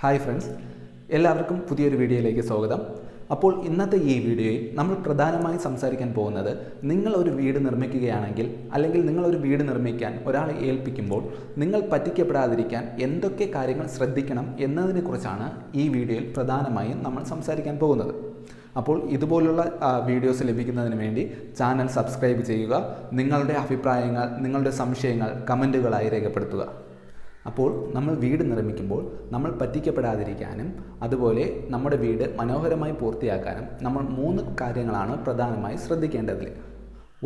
Hi friends എല്ലാവർക്കും പുതിയൊരു വീഡിയോയിലേക്ക് സ്വാഗതം. അപ്പോൾ ഇന്നത്തെ ഈ വീഡിയോയിൽ നമ്മൾ പ്രധാനമായും സംസാരിക്കാൻ പോകുന്നത് നിങ്ങൾ ഒരു വീട് നിർമ്മിക്കുകയാണെങ്കിൽ അല്ലെങ്കിൽ നിങ്ങൾ ഒരു വീട് നിർമ്മിക്കാൻ ഒരാളെ ഏൽപ്പിക്കുമ്പോൾ നിങ്ങൾ പറ്റിക്കപ്പെടാതിരിക്കാൻ എന്തൊക്കെ കാര്യങ്ങൾ ശ്രദ്ധിക്കണം എന്നതിനെക്കുറിച്ചാണ് ഈ വീഡിയോയിൽ പ്രധാനമായും നമ്മൾ സംസാരിക്കാൻ പോകുന്നത്. അപ്പോൾ ഇതുപോലുള്ള വീഡിയോസ് ലഭിക്കുന്നതിന് വേണ്ടി ചാനൽ സബ്സ്ക്രൈബ് ചെയ്യുക നിങ്ങളുടെ അഭിപ്രായങ്ങൾ നിങ്ങളുടെ സംശയങ്ങൾ കമന്റുകളായി രേഖപ്പെടുത്തുക. അപ്പോൾ നമ്മൾ വീട് നിർമ്മിക്കുമ്പോൾ നമ്മൾ പറ്റിക്കപ്പെടാതിരിക്കാനും അതുപോലെ നമ്മുടെ വീട് മനോഹരമായി പൂർത്തിയാക്കാനും നമ്മൾ മൂന്ന് കാര്യങ്ങളാണ് പ്രധാനമായി ശ്രദ്ധിക്കേണ്ടത്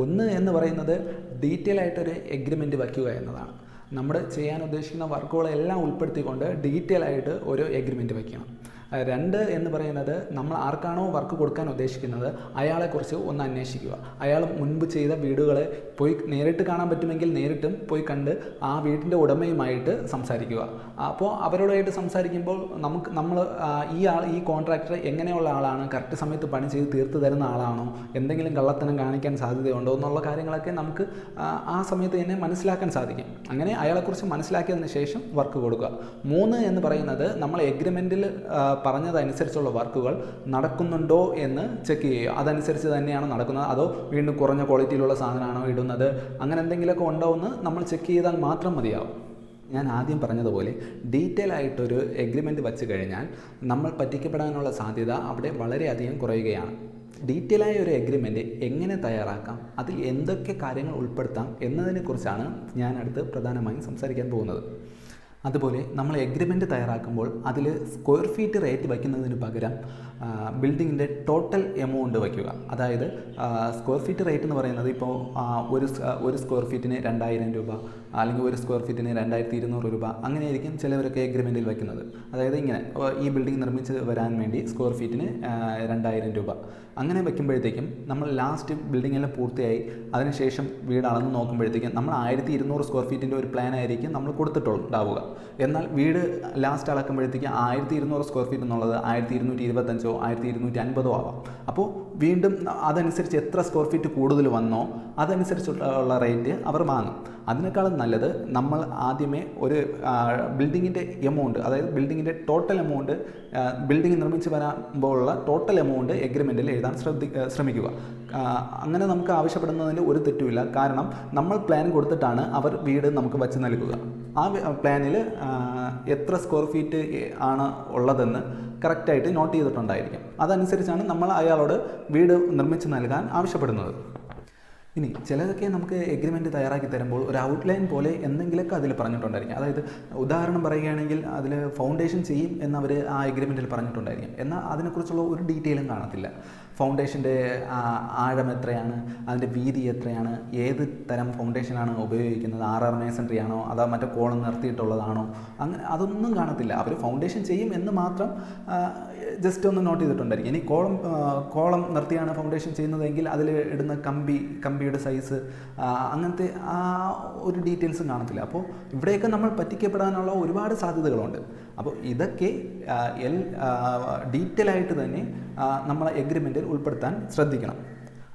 ഒന്ന് എന്ന് പറയുന്നത് ഡീറ്റെയിൽ ആയിട്ടൊരു എഗ്രിമെന്റ് വയ്ക്കുക എന്നതാണ്. നമ്മൾ ചെയ്യാൻ ഉദ്ദേശിക്കുന്ന വർക്കുകളെല്ലാം ഉൾപ്പെടുത്തിക്കൊണ്ട് ഡീറ്റെയിൽ ആയിട്ട് ഒരു എഗ്രിമെന്റ് വയ്ക്കണം. രണ്ട് എന്ന് പറയുന്നത് നമ്മൾ ആർക്കാണോ വർക്ക് കൊടുക്കാൻ ഉദ്ദേശിക്കുന്നത് അയാളെക്കുറിച്ച് ഒന്ന് അന്വേഷിക്കുക. അയാൾ മുൻപ് ചെയ്ത വീടുകളെ പോയി നേരിട്ട് കാണാൻ പറ്റുമെങ്കിൽ നേരിട്ടും പോയി കണ്ട് ആ വീടിന്റെ ഉടമയുമായിട്ട് സംസാരിക്കുക. അപ്പോൾ അവരോടായിട്ട് സംസാരിക്കുമ്പോൾ നമുക്ക് നമ്മൾ ഈ ആൾ ഈ കോൺട്രാക്ടർ എങ്ങനെയുള്ള ആളാണ് കറക്റ്റ് സമയത്ത് പണി ചെയ്ത് തീർത്ത് തരുന്ന ആളാണോ എന്തെങ്കിലും കള്ളത്തനം കാണിക്കാൻ സാധ്യതയുണ്ടോ എന്നുള്ള കാര്യങ്ങളൊക്കെ നമുക്ക് ആ, സമയത്ത് തന്നെ മനസ്സിലാക്കാൻ സാധിക്കും. അങ്ങനെ അയാളെക്കുറിച്ച് മനസ്സിലാക്കിയതിന് ശേഷം വർക്ക് കൊടുക്കുക. മൂന്ന് എന്ന് പറയുന്നത് നമ്മൾ എഗ്രിമെന്റിൽ പറഞ്ഞതനുസരിച്ചുള്ള വർക്കുകൾ നടക്കുന്നുണ്ടോ എന്ന് ചെക്ക് ചെയ്യുക. അതനുസരിച്ച് തന്നെയാണ് നടക്കുന്നത്. അതോ വീണ്ടും കുറഞ്ഞ ക്വാളിറ്റിയിലുള്ള സാധനമാണോ ഇടുന്നത്? അങ്ങനെ എന്തെങ്കിലുമൊക്കെ ഉണ്ടോ എന്ന് നമ്മൾ ചെക്ക് ചെയ്താൽ മാത്രം മതിയാവും. ഞാൻ ആദ്യം പറഞ്ഞതുപോലെ ഡീറ്റെയിൽ ആയിട്ടൊരു എഗ്രിമെന്റ് വച്ച് കഴിഞ്ഞാൽ നമ്മൾ പറ്റിക്കപ്പെടാനുള്ള സാധ്യത അവിടെ വളരെയധികം കുറയുകയാണ്. ഡീറ്റെയിൽ ആയ ഒരു എഗ്രിമെന്റ് എങ്ങനെ തയ്യാറാക്കാം? അതിൽ എന്തൊക്കെ കാര്യങ്ങൾ ഉൾപ്പെടുത്താം എന്നതിനെക്കുറിച്ചാണ് ഞാൻ അടുത്ത് പ്രധാനമായും സംസാരിക്കാൻ പോകുന്നത്. അതുപോലെ നമ്മൾ എഗ്രിമെന്റ് തയ്യാറാക്കുമ്പോൾ അതിൽ സ്ക്വയർ ഫീറ്റ് റേറ്റ് വയ്ക്കുന്നതിന് പകരം ബിൽഡിങ്ങിന്റെ ടോട്ടൽ എമൗണ്ട് വയ്ക്കുക. അതായത് സ്ക്വയർ ഫീറ്റ് റേറ്റ് എന്ന് പറയുന്നത് ഇപ്പോൾ ഒരു ഒരു സ്ക്വയർ ഫീറ്റിന് രണ്ടായിരം രൂപ അല്ലെങ്കിൽ ഒരു സ്ക്വയർ ഫീറ്റിന് രണ്ടായിരത്തി ഇരുന്നൂറ് രൂപ അങ്ങനെയായിരിക്കും ചിലവരൊക്കെ എഗ്രിമെന്റിൽ വയ്ക്കുന്നത്. അതായത് ഇങ്ങനെ ഈ ബിൽഡിംഗ് നിർമ്മിച്ച് വരാൻ വേണ്ടി സ്ക്വയർ ഫീറ്റിന് രണ്ടായിരം രൂപ. അങ്ങനെ വയ്ക്കുമ്പോഴത്തേക്കും നമ്മൾ ലാസ്റ്റ് ബിൽഡിംഗ് എല്ലാം പൂർത്തിയായി. അതിനുശേഷം വീട് അളന്ന് നോക്കുമ്പോഴത്തേക്കും നമ്മൾ ആയിരത്തി ഇരുന്നൂറ് സ്ക്വയർ ഫീറ്റിന്റെ ഒരു പ്ലാൻ ആയിരിക്കും നമ്മൾ കൊടുത്തിട്ടുണ്ടാവുക. എന്നാൽ വീട് ലാസ്റ്റ് അളക്കുമ്പോഴത്തേക്ക് ആയിരത്തി ഇരുന്നൂറ് സ്ക്വയർ ഫീറ്റ് എന്നുള്ളത് ആയിരത്തി ഇരുന്നൂറ്റി ഇരുപത്തഞ്ചോ ആയിരത്തി ഇരുന്നൂറ്റി അൻപതോ ആവാം. അപ്പോൾ വീണ്ടും അതനുസരിച്ച് എത്ര സ്ക്വയർ ഫീറ്റ് കൂടുതൽ വന്നോ അതനുസരിച്ചുള്ള റേറ്റ് അവർ വാങ്ങും. അതിനേക്കാളും നല്ലത് നമ്മൾ ആദ്യമേ ഒരു ബിൽഡിങ്ങിന്റെ എമൗണ്ട് അതായത് ബിൽഡിങ്ങിന്റെ ടോട്ടൽ എമൗണ്ട് ബിൽഡിംഗ് നിർമ്മിച്ച് വരാമ്പോഴുള്ള ടോട്ടൽ എമൗണ്ട് എഗ്രിമെന്റിൽ എഴുതാൻ ശ്രദ്ധി ശ്രമിക്കുക. അങ്ങനെ നമുക്ക് ആവശ്യപ്പെടുന്നതിന് ഒരു തെറ്റുമില്ല. കാരണം നമ്മൾ പ്ലാൻ കൊടുത്തിട്ടാണ് അവർ വീട് നമുക്ക് വച്ച് നൽകുക. ആ പ്ലാനിൽ എത്ര സ്ക്വയർ ഫീറ്റ് ആണ് ഉള്ളതെന്ന് കറക്റ്റായിട്ട് നോട്ട് ചെയ്തിട്ടുണ്ടായിരിക്കും. അതനുസരിച്ചാണ് നമ്മൾ അയാളോട് വീട് നിർമ്മിച്ച് നൽകാൻ ആവശ്യപ്പെടുന്നത്. ഇനി ചിലതൊക്കെ നമുക്ക് എഗ്രിമെന്റ് തയ്യാറാക്കി തരുമ്പോൾ ഒരു ഔട്ട്ലൈൻ പോലെ എന്തെങ്കിലുമൊക്കെ അതിൽ പറഞ്ഞിട്ടുണ്ടായിരിക്കും. അതായത് ഉദാഹരണം പറയുകയാണെങ്കിൽ അതിൽ ഫൗണ്ടേഷൻ ചെയ്യും എന്നവർ ആ എഗ്രിമെന്റിൽ പറഞ്ഞിട്ടുണ്ടായിരിക്കും. എന്നാൽ അതിനെക്കുറിച്ചുള്ള ഒരു ഡീറ്റെയിലും കാണത്തില്ല. ഫൗണ്ടേഷന്റെ ആഴം എത്രയാണ്? അതിന്റെ വീതി എത്രയാണ്? ഏത് തരം ഫൗണ്ടേഷനാണ് ഉപയോഗിക്കുന്നത്? ആർ ആർ മേസൺട്രി ആണോ? അതോ മറ്റേ കോളം നിർത്തിയിട്ടുള്ളതാണോ? അങ്ങനെ അതൊന്നും കാണത്തില്ല. അവർ ഫൗണ്ടേഷൻ ചെയ്യും എന്ന് മാത്രം ജസ്റ്റ് ഒന്ന് നോട്ട് ചെയ്തിട്ടുണ്ടായിരിക്കും. ഇനി കോളം കോളം നിർത്തിയാണ് ഫൗണ്ടേഷൻ ചെയ്യുന്നതെങ്കിൽ അതിൽ ഇടുന്ന കമ്പി കമ്പി കമ്പിയുടെ സൈസ് അങ്ങനത്തെ ആ ഒരു ഡീറ്റെയിൽസും കാണത്തില്ല. അപ്പോൾ ഇവിടെയൊക്കെ നമ്മൾ പറ്റിക്കപ്പെടാനുള്ള ഒരുപാട് സാധ്യതകളുണ്ട്. അപ്പോൾ ഇതൊക്കെ എൽ ഡീറ്റെയിൽ ആയിട്ട് തന്നെ നമ്മൾ എഗ്രിമെന്റിൽ ഉൾപ്പെടുത്താൻ ശ്രദ്ധിക്കണം.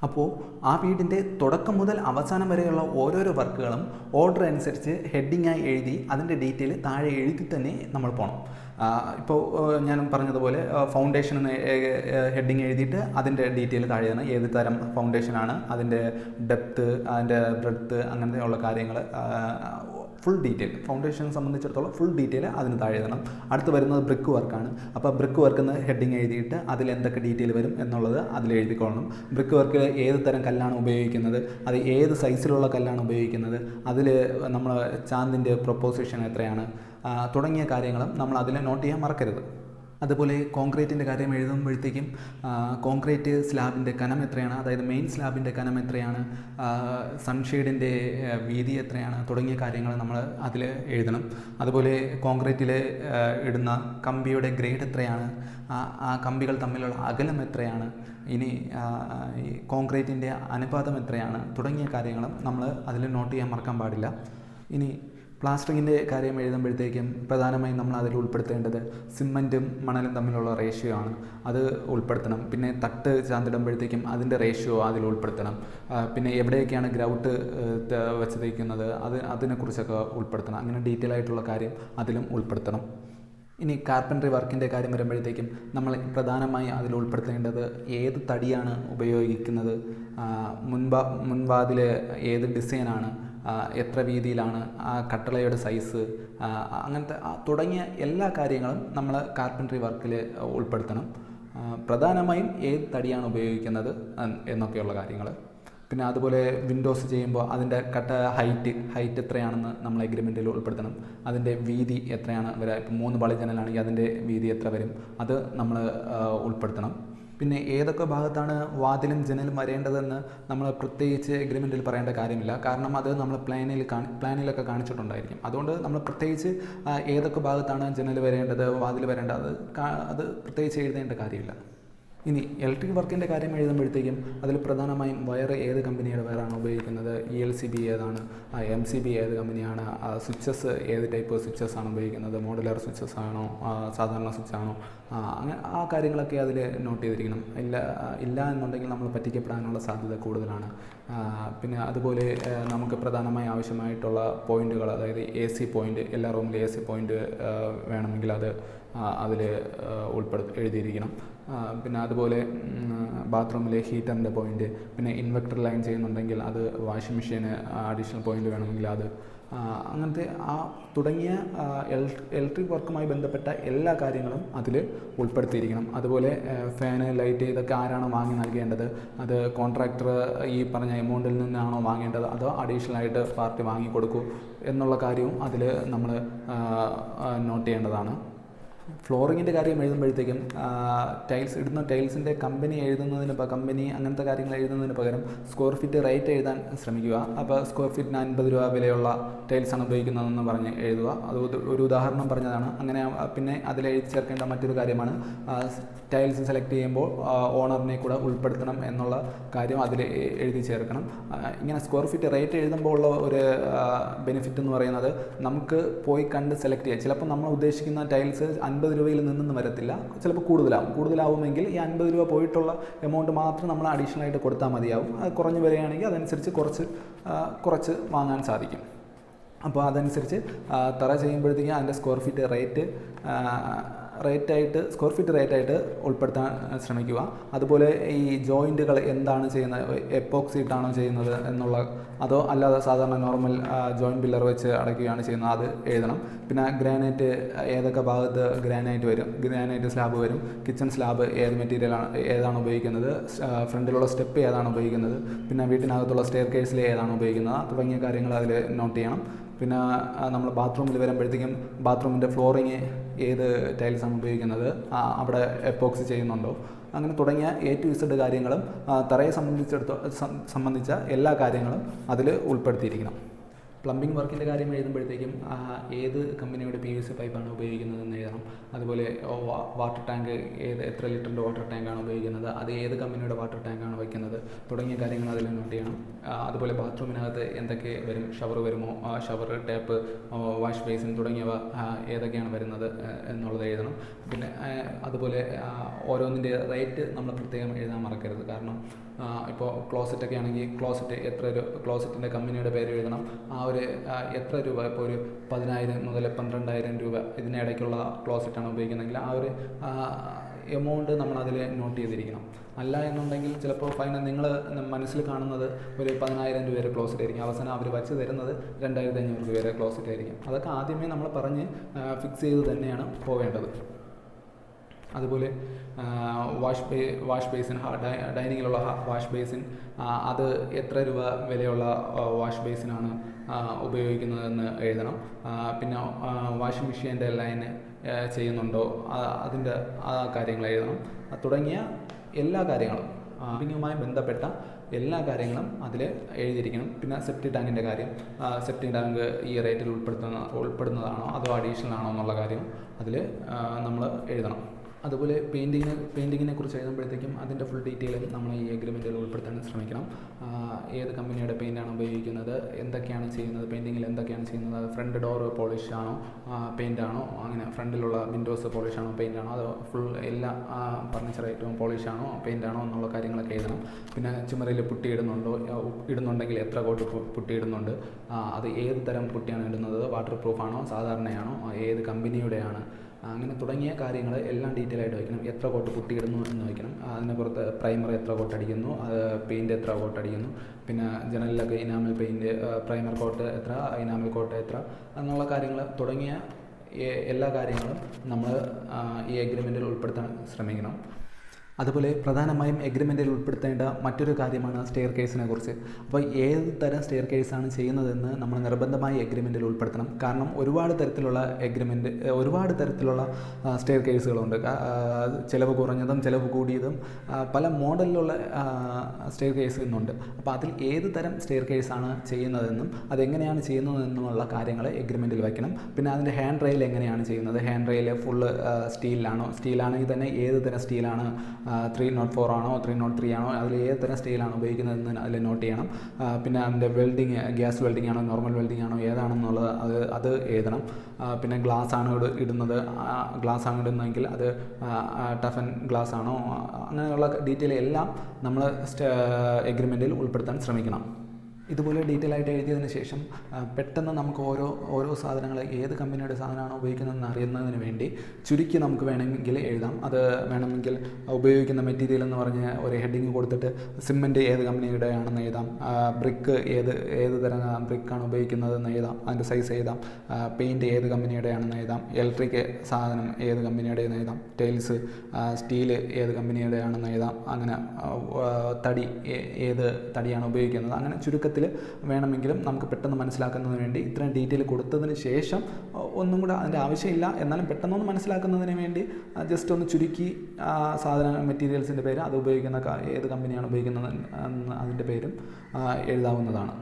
അപ്പോൾ ആ വീടിന്റെ തുടക്കം മുതൽ അവസാനം വരെയുള്ള ഓരോരോ വർക്കുകളും ഓർഡർ അനുസരിച്ച് ഹെഡിങ്ങായി എഴുതി അതിന്റെ ഡീറ്റെയിൽ താഴെ എഴുതി തന്നെ നമ്മൾ പോകണം ഇപ്പോൾ ഞാൻ പറഞ്ഞതുപോലെ ഫൗണ്ടേഷൻ ഹെഡിങ് എഴുതിയിട്ട് അതിന്റെ ഡീറ്റെയിൽ താഴെ തന്നെ ഏത് തരം ഫൗണ്ടേഷനാണ് അതിന്റെ ഡെപ്ത്ത് അതിന്റെ ബ്രെഡ്ത്ത് അങ്ങനെയുള്ള കാര്യങ്ങൾ ഫുൾ ഡീറ്റെയിൽ ഫൗണ്ടേഷനെ സംബന്ധിച്ചിടത്തോളം ഫുൾ ഡീറ്റെയിൽ അതിന് താഴെ എഴുതണം അടുത്ത് വരുന്നത് ബ്രിക്ക് വർക്കാണ് അപ്പോൾ ബ്രിക്ക് വർക്ക് എന്ന് ഹെഡിങ് എഴുതിയിട്ട് അതിൽ എന്തൊക്കെ ഡീറ്റെയിൽ വരും എന്നുള്ളത് അതിൽ എഴുതിക്കൊള്ളണം. ബ്രിക്ക് വർക്കിൽ ഏത് തരം കല്ലാണ് ഉപയോഗിക്കുന്നത് അത് ഏത് സൈസിലുള്ള കല്ലാണ് ഉപയോഗിക്കുന്നത് അതിൽ നമ്മൾ ചാന്തിന്റെ പ്രൊപ്പോസിഷൻ എത്രയാണ് തുടങ്ങിയ കാര്യങ്ങളും നമ്മൾ അതിൽ നോട്ട് ചെയ്യാൻ മറക്കരുത്. അതുപോലെ കോൺക്രീറ്റിന്റെ കാര്യം എഴുതുമ്പോഴത്തേക്കും കോൺക്രീറ്റ് സ്ലാബിന്റെ കനം എത്രയാണ്? അതായത് മെയിൻ സ്ലാബിന്റെ കനം എത്രയാണ്? സൺഷെയ്ഡിന്റെ വീതി എത്രയാണ്? തുടങ്ങിയ കാര്യങ്ങൾ നമ്മൾ അതിൽ എഴുതണം. അതുപോലെ കോൺക്രീറ്റിൽ ഇടുന്ന കമ്പിയുടെ ഗ്രേഡ് എത്രയാണ്? ആ കമ്പികൾ തമ്മിലുള്ള അകലം എത്രയാണ്? ഇനി കോൺക്രീറ്റിന്റെ അനുപാതം എത്രയാണ്? തുടങ്ങിയ കാര്യങ്ങളും നമ്മൾ അതിൽ നോട്ട് ചെയ്യാൻ മറക്കാൻ പാടില്ല. ഇനി പ്ലാസ്റ്ററിങ്ങിന്റെ കാര്യം എഴുതുമ്പോഴത്തേക്കും പ്രധാനമായും നമ്മൾ അതിൽ ഉൾപ്പെടുത്തേണ്ടത് സിമന്റും മണലും തമ്മിലുള്ള റേഷ്യോ ആണ്. അത് ഉൾപ്പെടുത്തണം. പിന്നെ തട്ട് ചാന്തിടുമ്പോഴത്തേക്കും അതിന്റെ റേഷ്യോ അതിൽ ഉൾപ്പെടുത്തണം. പിന്നെ എവിടെയൊക്കെയാണ് ഗ്രൗട്ട് വെച്ച് തയ്ക്കുന്നത് അത് അതിനെക്കുറിച്ചൊക്കെ ഉൾപ്പെടുത്തണം. അങ്ങനെ ഡീറ്റെയിൽ ആയിട്ടുള്ള കാര്യം അതിലും ഉൾപ്പെടുത്തണം. ഇനി കാർപ്പൻട്രി വർക്കിന്റെ കാര്യം വരുമ്പോഴത്തേക്കും നമ്മൾ പ്രധാനമായി അതിൽ ഉൾപ്പെടുത്തേണ്ടത് ഏത് തടിയാണ് ഉപയോഗിക്കുന്നത്? മുൻപാ മുൻവാതിൽ ഏത് ഡിസൈനാണ് എത്ര വീതിയിലാണ് ആ കട്ടളയുടെ സൈസ് അങ്ങനത്തെ തുടങ്ങിയ എല്ലാ കാര്യങ്ങളും നമ്മൾ കാർപ്പൻട്രി വർക്കിൽ ഉൾപ്പെടുത്തണം. പ്രധാനമായും ഏത് തടിയാണ് ഉപയോഗിക്കുന്നത് എന്ന് എന്നൊക്കെയുള്ള കാര്യങ്ങൾ പിന്നെ അതുപോലെ വിൻഡോസ് ചെയ്യുമ്പോൾ അതിന്റെ കട്ട ഹൈറ്റ് ഹൈറ്റ് എത്രയാണെന്ന് നമ്മൾ എഗ്രിമെന്റിൽ ഉൾപ്പെടുത്തണം. അതിന്റെ വീതി എത്രയാണ് വരിക ഇപ്പം മൂന്ന് പാളി ജനലാണെങ്കിൽ അതിന്റെ വീതി എത്ര വരും അത് നമ്മൾ ഉൾപ്പെടുത്തണം. പിന്നെ ഏതൊക്കെ ഭാഗത്താണ് വാതിലും ജനലും വരേണ്ടതെന്ന് നമ്മൾ പ്രത്യേകിച്ച് എഗ്രിമെന്റിൽ പറയേണ്ട കാര്യമില്ല. കാരണം അത് നമ്മൾ പ്ലാനിൽ കാണി പ്ലാനിലൊക്കെ കാണിച്ചിട്ടുണ്ടായിരിക്കും. അതുകൊണ്ട് നമ്മൾ പ്രത്യേകിച്ച് ഏതൊക്കെ ഭാഗത്താണ് ജനൽ വരേണ്ടത് വാതിൽ വരേണ്ടത് അത് പ്രത്യേകിച്ച് എഴുതേണ്ട കാര്യമില്ല. ഇനി ഇലക്ട്രിക് വർക്കിന്റെ കാര്യം എഴുതുമ്പോഴത്തേക്കും അതിൽ പ്രധാനമായും വയർ ഏത് കമ്പനിയുടെ വയറാണ് ഉപയോഗിക്കുന്നത്? ഇ എൽ സി ബി ഏതാണ്? എം സി ബി ഏത് കമ്പനിയാണ് സ്വിച്ചസ് ഏത് ടൈപ്പ് സ്വിച്ചസ് ആണ് ഉപയോഗിക്കുന്നത്? മോഡുലർ സ്വിച്ചസ് ആണോ? സാധാരണ സ്വിച്ച് ആണോ? അങ്ങനെ ആ കാര്യങ്ങളൊക്കെ അതിൽ നോട്ട് ചെയ്തിരിക്കണം. ഇല്ല ഇല്ല എന്നുണ്ടെങ്കിൽ നമ്മൾ പറ്റിക്കപ്പെടാനുള്ള സാധ്യത കൂടുതലാണ്. പിന്നെ അതുപോലെ നമുക്ക് പ്രധാനമായി ആവശ്യമായിട്ടുള്ള പോയിന്റുകൾ അതായത് എ സി പോയിന്റ് എല്ലാ റൂമിലും എ സി പോയിന്റ് വേണമെങ്കിൽ അത് അതിൽ ഉൾപ്പെടുത്തി എഴുതിയിരിക്കണം. പിന്നെ അതുപോലെ ബാത്റൂമിലെ ഹീറ്ററിന്റെ പോയിന്റ് പിന്നെ ഇൻവെർട്ടർ ലൈൻ ചെയ്യുന്നുണ്ടെങ്കിൽ അത് വാഷിംഗ് മെഷീന് അഡീഷണൽ പോയിന്റ് വേണമെങ്കിൽ അത് അങ്ങനത്തെ ആ തുടങ്ങിയ ഇലക്ട്രിക് വർക്കുമായി ബന്ധപ്പെട്ട എല്ലാ കാര്യങ്ങളും അതിൽ ഉൾപ്പെടുത്തിയിരിക്കണം. അതുപോലെ ഫാന് ലൈറ്റ് ഇതൊക്കെ ആരാണ് വാങ്ങി നൽകേണ്ടത്? അത് കോൺട്രാക്ടർ ഈ പറഞ്ഞ എമൗണ്ടിൽ നിന്നാണോ വാങ്ങേണ്ടത്? അതോ അഡീഷണൽ ആയിട്ട് പാർട്ടി വാങ്ങി കൊടുക്കൂ എന്നുള്ള കാര്യവും അതിൽ നമ്മൾ നോട്ട് ചെയ്യേണ്ടതാണ്. ഫ്ലോറിങ്ങിന്റെ കാര്യം എഴുതുമ്പോഴത്തേക്കും ടൈൽസ് ഇടുന്ന ടൈൽസിന്റെ കമ്പനി എഴുതുന്നതിന് കമ്പനി അങ്ങനത്തെ കാര്യങ്ങൾ എഴുതുന്നതിന് പകരം സ്ക്വയർ ഫീറ്റ് റേറ്റ് എഴുതാൻ ശ്രമിക്കുക. അപ്പോൾ സ്ക്വയർ ഫീറ്റിന് അൻപത് രൂപ വിലയുള്ള ടൈൽസാണ് ഉപയോഗിക്കുന്നതെന്ന് പറഞ്ഞ് എഴുതുക. അത് ഒരു ഉദാഹരണം പറഞ്ഞതാണ്. അങ്ങനെ പിന്നെ അതിൽ എഴുതി ചേർക്കേണ്ട മറ്റൊരു കാര്യമാണ് ടൈൽസ് സെലക്ട് ചെയ്യുമ്പോൾ ഓണറിനെ കൂടെ ഉൾപ്പെടുത്തണം എന്നുള്ള കാര്യം അതിൽ എഴുതി ചേർക്കണം. ഇങ്ങനെ സ്ക്വയർ ഫീറ്റ് റേറ്റ് എഴുതുമ്പോൾ ഉള്ള ഒരു ബെനിഫിറ്റ് എന്ന് പറയുന്നത് നമുക്ക് പോയി കണ്ട് സെലക്ട് ചെയ്യാം. ചിലപ്പോൾ നമ്മൾ ഉദ്ദേശിക്കുന്ന ടൈൽസ് അൻപത് രൂപയിൽ നിന്നൊന്നും വരത്തില്ല. ചിലപ്പോൾ കൂടുതലാവും. കൂടുതലാവുമെങ്കിൽ ഈ അൻപത് രൂപ പോയിട്ടുള്ള എമൗണ്ട് മാത്രം നമ്മൾ അഡീഷണൽ ആയിട്ട് കൊടുത്താൽ മതിയാവും. അത് കുറഞ്ഞു വരികയാണെങ്കിൽ അതനുസരിച്ച് കുറച്ച് കുറച്ച് വാങ്ങാൻ സാധിക്കും. അപ്പോൾ അതനുസരിച്ച് തറ ചെയ്യുമ്പോഴത്തേക്കും അതിന്റെ സ്ക്വയർ ഫീറ്റ് റേറ്റ് റേറ്റായിട്ട് സ്ക്വയർ ഫീറ്റ് റേറ്റ് ആയിട്ട് ഉൾപ്പെടുത്താൻ ശ്രമിക്കുക. അതുപോലെ ഈ ജോയിന്റുകൾ എന്താണ് ചെയ്യുന്നത്? എപ്പോക്സി ഇട്ടാണോ ചെയ്യുന്നത് എന്നുള്ള അതോ അല്ലാതെ സാധാരണ നോർമൽ ജോയിന്റ് പില്ലർ വെച്ച് അടയ്ക്കുകയാണ് ചെയ്യുന്നത് അത് എഴുതണം. പിന്നെ ഗ്രാനൈറ്റ് ഏതൊക്കെ ഭാഗത്ത് ഗ്രാനൈറ്റ് വരും? ഗ്രാനൈറ്റ് സ്ലാബ് വരും. കിച്ചൺ സ്ലാബ് ഏത് മെറ്റീരിയലാണ് ഏതാണ് ഉപയോഗിക്കുന്നത്? ഫ്രണ്ടിലുള്ള സ്റ്റെപ്പ് ഏതാണ് ഉപയോഗിക്കുന്നത്? പിന്നെ വീട്ടിനകത്തുള്ള സ്റ്റെയർ കേസിൽ ഏതാണ് ഉപയോഗിക്കുന്നത്? തുടങ്ങിയ കാര്യങ്ങൾ അതിൽ നോട്ട് ചെയ്യണം. പിന്നെ നമ്മൾ ബാത്റൂമിൽ വരുമ്പോഴത്തേക്കും ബാത്റൂമിന്റെ ഫ്ലോറിങ് ഏത് ടൈൽസാണ് ഉപയോഗിക്കുന്നത്? അവിടെ എപ്പോക്സി ചെയ്യുന്നുണ്ടോ? അങ്ങനെ തുടങ്ങിയ എ ടു ഇസഡ് കാര്യങ്ങളും തറയെ സംബന്ധിച്ചിടത്തോ സംബന്ധിച്ച എല്ലാ കാര്യങ്ങളും അതിൽ ഉൾപ്പെടുത്തിയിരിക്കണം. പ്ലംബിംഗ് വർക്കിന്റെ കാര്യം എഴുതുമ്പോഴത്തേക്കും ഏത് കമ്പനിയുടെ പി വി സി പൈപ്പാണ് ഉപയോഗിക്കുന്നതെന്ന് എഴുതണം. അതുപോലെ വാട്ടർ ടാങ്ക് ഏത് എത്ര ലിറ്ററിന്റെ വാട്ടർ ടാങ്കാണ് ഉപയോഗിക്കുന്നത് അത് ഏത് കമ്പനിയുടെ വാട്ടർ ടാങ്കാണ് വയ്ക്കുന്നത് തുടങ്ങിയ കാര്യങ്ങൾ അതിൽ നോട്ട് ചെയ്യണം. അതുപോലെ ബാത്റൂമിനകത്ത് എന്തൊക്കെ വരും ഷവർ വരുമോ ഷവർ ടാപ്പ് വാഷ് ബേസിൻ തുടങ്ങിയവ ഏതൊക്കെയാണ് വരുന്നത് എന്നുള്ളത് എഴുതണം. പിന്നെ അതുപോലെ ഓരോന്നിന്റെ റേറ്റ് നമ്മൾ പ്രത്യേകം എഴുതാൻ മറക്കരുത്. കാരണം ഇപ്പോൾ ക്ലോസറ്റ് ഒക്കെ ആണെങ്കിൽ ക്ലോസറ്റ് എത്ര ക്ലോസറ്റിന്റെ കമ്പനിയുടെ പേര് എഴുതണം. ആ ഒരു എത്ര രൂപ ഇപ്പോൾ ഒരു പതിനായിരം മുതൽ പന്ത്രണ്ടായിരം രൂപ ഇതിനിടയ്ക്കുള്ള ക്ലോസറ്റാണ് ഉപയോഗിക്കുന്നതെങ്കിൽ ആ ഒരു എമൗണ്ട് നമ്മൾ അതിൽ നോട്ട് ചെയ്തിരിക്കണം. അല്ല എന്നുണ്ടെങ്കിൽ ചിലപ്പോൾ ഫൈനൽ നിങ്ങൾ മനസ്സിൽ കാണുന്നത് ഒരു പതിനായിരം രൂപ വരെ ക്ലോസറ്റ് ആയിരിക്കും അവസാനം അവർ വച്ച് തരുന്നത് രണ്ടായിരത്തി അഞ്ഞൂറ് രൂപ വരെ ക്ലോസറ്റ് ആയിരിക്കും അതൊക്കെ ആദ്യമേ നമ്മൾ പറഞ്ഞ് ഫിക്സ് ചെയ്ത് തന്നെയാണ് പോവേണ്ടത്. അതുപോലെ വാഷ് ബേ വാഷ് ബേസിൻ ഡൈനിങ്ങിലുള്ള വാഷ് ബേസിൻ അത് എത്ര രൂപ വിലയുള്ള വാഷ് ബേസിനാണ് ഉപയോഗിക്കുന്നതെന്ന് എഴുതണം. പിന്നെ വാഷിംഗ് മെഷീന്റെ ലൈന് ചെയ്യുന്നുണ്ടോ? അതിന്റെ ആ കാര്യങ്ങൾ എഴുതണം. തുടങ്ങിയ എല്ലാ കാര്യങ്ങളും ായി ബന്ധപ്പെട്ട എല്ലാ കാര്യങ്ങളും അതിൽ എഴുതിയിരിക്കണം. പിന്നെ സെപ്റ്റി ടാങ്കിന്റെ കാര്യം സെപ്റ്റി ടാങ്ക് ഈ റേറ്റിൽ ഉൾപ്പെടുത്തുന്ന ഉൾപ്പെടുന്നതാണോ? അതോ അഡീഷണൽ ആണോ എന്നുള്ള കാര്യം അതിൽ നമ്മൾ എഴുതണം. അതുപോലെ പെയിന്റിങ്ങിനെ പെയിന്റിങ്ങിനെ കുറിച്ച് എഴുതുമ്പോഴത്തേക്കും അതിന്റെ ഫുൾ ഡീറ്റെയിലും നമ്മൾ ഈ എഗ്രിമെന്റിൽ ഉൾപ്പെടുത്താൻ ശ്രമിക്കണം. ഏത് കമ്പനിയുടെ പെയിന്റാണ് ഉപയോഗിക്കുന്നത് എന്തൊക്കെയാണ് ചെയ്യുന്നത് പെയിന്റിങ്ങിൽ എന്തൊക്കെയാണ് ചെയ്യുന്നത് ഫ്രണ്ട് ഡോർ പോളിഷ് ആണോ പെയിന്റ് ആണോ അങ്ങനെ ഫ്രണ്ടിലുള്ള വിൻഡോസ് പോളിഷ് ആണോ പെയിന്റ് ആണോ അതോ ഫുൾ എല്ലാ ഫർണിച്ചർ ഐറ്റവും പോളിഷ് ആണോ പെയിന്റ് ആണോ എന്നുള്ള കാര്യങ്ങളൊക്കെ എഴുതണം. പിന്നെ ചുമരിൽ പുട്ടി ഇടുന്നുണ്ടോ ഇടുന്നുണ്ടെങ്കിൽ എത്ര കോട്ട് പുട്ടി ഇടുന്നുണ്ട് അത് ഏത് തരം പുട്ടിയാണ് ഇടുന്നത് വാട്ടർ പ്രൂഫ് ആണോ സാധാരണയാണോ ഏത് കമ്പനിയുടെയാണ് അങ്ങനെ തുടങ്ങിയ കാര്യങ്ങൾ എല്ലാം ഡീറ്റെയിൽ ആയിട്ട് വയ്ക്കണം. എത്ര കോട്ട് കുത്തിയിടുന്നു എന്ന് വയ്ക്കണം. അതിന് പുറത്ത് പ്രൈമർ എത്ര കോട്ട് അടിക്കുന്നു പെയിന്റ് എത്ര കോട്ട് അടിക്കുന്നു പിന്നെ ജനലിലൊക്കെ ഇനാമൽ പെയിന്റ് പ്രൈമർ കോട്ട് എത്ര ഇനാമൽ കോട്ട് എത്ര എന്നുള്ള കാര്യങ്ങൾ തുടങ്ങിയ എല്ലാ കാര്യങ്ങളും നമ്മൾ ഈ എഗ്രിമെന്റിൽ ഉൾപ്പെടുത്താൻ ശ്രമിക്കണം. അതുപോലെ പ്രധാനമായും എഗ്രിമെന്റിൽ ഉൾപ്പെടുത്തേണ്ട മറ്റൊരു കാര്യമാണ് സ്റ്റെയർ കേസിനെ കുറിച്ച്. അപ്പോൾ ഏത് തരം സ്റ്റെയർ കേസാണ് ചെയ്യുന്നതെന്ന് നമ്മൾ നിർബന്ധമായി എഗ്രിമെന്റിൽ ഉൾപ്പെടുത്തണം. കാരണം ഒരുപാട് തരത്തിലുള്ള എഗ്രിമെന്റ് ഒരുപാട് തരത്തിലുള്ള സ്റ്റെയർ കേസുകളുണ്ട് ചിലവ് കുറഞ്ഞതും ചിലവ് കൂടിയതും പല മോഡലിലുള്ള സ്റ്റെയർ കേസ് ഇന്നുണ്ട്. അപ്പോൾ അതിൽ ഏത് തരം സ്റ്റെയർ കേസാണ് ചെയ്യുന്നതെന്നും അതെങ്ങനെയാണ് ചെയ്യുന്നതെന്നുമുള്ള കാര്യങ്ങൾ എഗ്രിമെന്റിൽ വയ്ക്കണം. പിന്നെ അതിന്റെ ഹാൻഡ് റെയിൽ എങ്ങനെയാണ് ചെയ്യുന്നത്? ഹാൻഡ് റെയിൽ ഫുള്ള് സ്റ്റീലിലാണോ സ്റ്റീലാണെങ്കിൽ തന്നെ ഏത് തരം സ്റ്റീലാണ് ത്രീ നോട്ട് ഫോർ ആണോ ത്രീ നോട്ട് ത്രീ ആണോ അതിൽ ഏത് തരം സ്റ്റീലാണ് ഉപയോഗിക്കുന്നതെന്ന് അതിൽ നോട്ട് ചെയ്യണം. പിന്നെ അതിന്റെ വെൽഡിങ് ഗ്യാസ് വെൽഡിങ് ആണോ നോർമൽ വെൽഡിങ് ആണോ ഏതാണെന്നുള്ളത് അത് അത് എഴുതണം. പിന്നെ ഗ്ലാസ് ആണ് ഇട- ഇടുന്നത്. ഗ്ലാസ് ആണ് ഇടുന്നതെങ്കിൽ അത് ടഫൻ ഗ്ലാസ് ആണോ അങ്ങനെയുള്ള ഡീറ്റെയിൽ എല്ലാം നമ്മൾ എഗ്രിമെന്റിൽ ഉൾപ്പെടുത്താൻ ശ്രമിക്കണം. ഇതുപോലെ ഡീറ്റെയിൽ ആയിട്ട് എഴുതിയതിന് ശേഷം പെട്ടെന്ന് നമുക്ക് ഓരോ ഓരോ സാധനങ്ങൾ ഏത് കമ്പനിയുടെ സാധനമാണ് ഉപയോഗിക്കുന്നതെന്ന് അറിയുന്നതിന് വേണ്ടി ചുരുക്കി നമുക്ക് വേണമെങ്കിൽ എഴുതാം. അത് വേണമെങ്കിൽ ഉപയോഗിക്കുന്ന മെറ്റീരിയൽ എന്ന് പറഞ്ഞ് ഒരു ഹെഡിങ് കൊടുത്തിട്ട് സിമെന്റ് ഏത് കമ്പനിയുടെ ആണെന്ന് എഴുതാം ബ്രിക്ക് ഏത് ഏത് തരം ബ്രിക്കാണ് ഉപയോഗിക്കുന്നതെന്ന് എഴുതാം. അതിന്റെ സൈസ് എഴുതാം. പെയിന്റ് ഏത് കമ്പനിയുടെ ആണെന്ന് എഴുതാം. ഇലക്ട്രിക് സാധനം ഏത് കമ്പനിയുടെ എന്ന് എഴുതാം ടൈൽസ് സ്റ്റീൽ ഏത് കമ്പനിയുടെ ആണെന്ന് എഴുതാം. അങ്ങനെ തടി ഏത് തടിയാണ് ഉപയോഗിക്കുന്നത്. അങ്ങനെ ചുരുക്കത്തിൽ വേണമെങ്കിലും നമുക്ക് പെട്ടെന്ന് മനസ്സിലാക്കുന്നതിന് വേണ്ടി ഇത്രയും ഡീറ്റെയിൽ കൊടുത്തതിന് ശേഷം ഒന്നും കൂടെ അതിന്റെ ആവശ്യമില്ല. എന്നാലും പെട്ടെന്നൊന്ന് മനസ്സിലാക്കുന്നതിന് വേണ്ടി ജസ്റ്റ് ഒന്ന് ചുരുക്കി സാധന മെറ്റീരിയൽസിന്റെ പേര് അത് ഉപയോഗിക്കുന്ന ഏത് കമ്പനിയാണ് ഉപയോഗിക്കുന്നത് അതിന്റെ പേരും എഴുതാവുന്നതാണ്.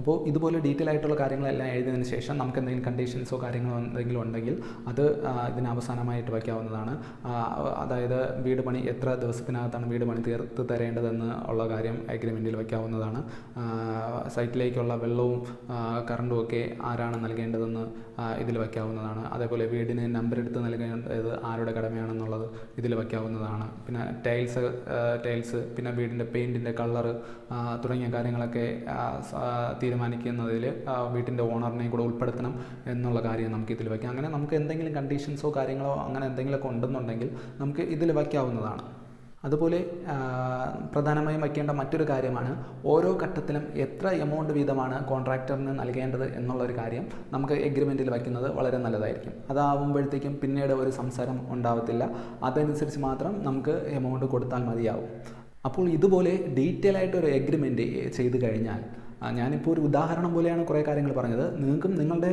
അപ്പോൾ ഇതുപോലെ ഡീറ്റെയിൽ ആയിട്ടുള്ള കാര്യങ്ങളെല്ലാം എഴുതിയതിന് ശേഷം നമുക്ക് എന്തെങ്കിലും കണ്ടീഷൻസോ കാര്യങ്ങളോ എന്തെങ്കിലും ഉണ്ടെങ്കിൽ അത് ഇതിന് അവസാനമായിട്ട് വയ്ക്കാവുന്നതാണ്. അതായത് വീട് പണി എത്ര ദിവസത്തിനകത്താണ് വീട് പണി തീർത്ത് തരേണ്ടതെന്ന് ഉള്ള കാര്യം അഗ്രിമെന്റിൽ വയ്ക്കാവുന്നതാണ്. സൈറ്റിലേക്കുള്ള വെള്ളവും കറണ്ടും ഒക്കെ ആരാണ് നൽകേണ്ടതെന്ന് ഇതിൽ വയ്ക്കാവുന്നതാണ്. അതേപോലെ വീടിന് നമ്പർ എടുത്ത് നൽകേണ്ടത് ആരുടെ കടമയാണെന്നുള്ളത് ഇതിൽ വയ്ക്കാവുന്നതാണ്. പിന്നെ ടൈൽസ് ടൈൽസ് പിന്നെ വീടിന്റെ പെയിന്റിന്റെ കളറ് തുടങ്ങിയ കാര്യങ്ങളൊക്കെ തീരുമാനിക്കുന്നതിൽ വീട്ടിന്റെ ഓണറിനെയും കൂടെ ഉൾപ്പെടുത്തണം എന്നുള്ള കാര്യം നമുക്ക് ഇതിൽ വയ്ക്കാം. അങ്ങനെ നമുക്ക് എന്തെങ്കിലും കണ്ടീഷൻസോ കാര്യങ്ങളോ അങ്ങനെ എന്തെങ്കിലുമൊക്കെ ഉണ്ടെന്നുണ്ടെങ്കിൽ നമുക്ക് ഇതിൽ വയ്ക്കാവുന്നതാണ്. അതുപോലെ പ്രധാനമായും വയ്ക്കേണ്ട മറ്റൊരു കാര്യമാണ് ഓരോ ഘട്ടത്തിലും എത്ര എമൗണ്ട് വീതമാണ് കോൺട്രാക്ടറിന് നൽകേണ്ടത് എന്നുള്ളൊരു കാര്യം നമുക്ക് എഗ്രിമെന്റിൽ വയ്ക്കുന്നത് വളരെ നല്ലതായിരിക്കും. അതാവുമ്പോഴത്തേക്കും പിന്നീട് ഒരു സംസാരം ഉണ്ടാവത്തില്ല. അതനുസരിച്ച് മാത്രം നമുക്ക് എമൗണ്ട് കൊടുത്താൽ മതിയാവും. അപ്പോൾ ഇതുപോലെ ഡീറ്റെയിൽ ആയിട്ട് ഒരു എഗ്രിമെന്റ് ചെയ്ത് കഴിഞ്ഞാൽ ഞാനിപ്പോൾ ഒരു ഉദാഹരണം പോലെയാണ് കുറേ കാര്യങ്ങൾ പറഞ്ഞത്. നിങ്ങൾക്കും നിങ്ങളുടെ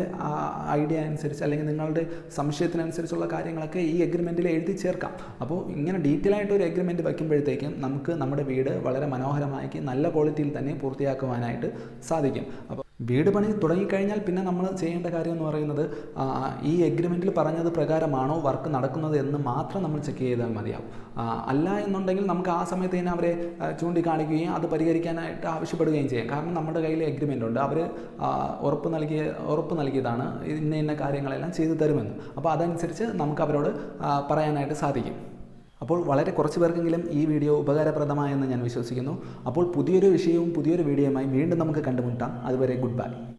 ഐഡിയ അനുസരിച്ച് അല്ലെങ്കിൽ നിങ്ങളുടെ സംശയത്തിനനുസരിച്ചുള്ള കാര്യങ്ങളൊക്കെ ഈ എഗ്രിമെന്റിൽ എഴുതി ചേർക്കാം. അപ്പോൾ ഇങ്ങനെ ഡീറ്റെയിൽ ആയിട്ട് ഒരു എഗ്രിമെന്റ് വയ്ക്കുമ്പോഴത്തേക്കും നമുക്ക് നമ്മുടെ വീട് വളരെ മനോഹരമാക്കി നല്ല ക്വാളിറ്റിയിൽ തന്നെ പൂർത്തിയാക്കുവാനായിട്ട് സാധിക്കും. അപ്പോൾ വീട് പണി തുടങ്ങിക്കഴിഞ്ഞാൽ പിന്നെ നമ്മൾ ചെയ്യേണ്ട കാര്യം എന്ന് പറയുന്നത് ഈ എഗ്രിമെന്റിൽ പറഞ്ഞത് പ്രകാരമാണോ വർക്ക് നടക്കുന്നത് എന്ന് മാത്രം നമ്മൾ ചെക്ക് ചെയ്താൽ മതിയാവും. അല്ല എന്നുണ്ടെങ്കിൽ നമുക്ക് ആ സമയത്ത് തന്നെ അവരെ ചൂണ്ടിക്കാണിക്കുകയും അത് പരിഹരിക്കാനായിട്ട് ആവശ്യപ്പെടുകയും ചെയ്യാം. കാരണം നമ്മുടെ കയ്യിൽ എഗ്രിമെന്റ് ഉണ്ട്. അവർ ഉറപ്പ് നൽകിയ ഉറപ്പ് നൽകിയതാണ് ഇന്ന ഇന്ന കാര്യങ്ങളെല്ലാം ചെയ്തു തരുമെന്ന്. അപ്പോൾ അതനുസരിച്ച് നമുക്ക് അവരോട് പറയാനായിട്ട് സാധിക്കും. അപ്പോൾ വളരെ കുറച്ച് പേർക്കെങ്കിലും ഈ വീഡിയോ ഉപകാരപ്രദമായെന്ന് ഞാൻ വിശ്വസിക്കുന്നു. അപ്പോൾ പുതിയൊരു വിഷയവും പുതിയൊരു വീഡിയോയുമായി വീണ്ടും നമുക്ക് കണ്ടുമുട്ടാം. അതുവരെ ഗുഡ് ബൈ.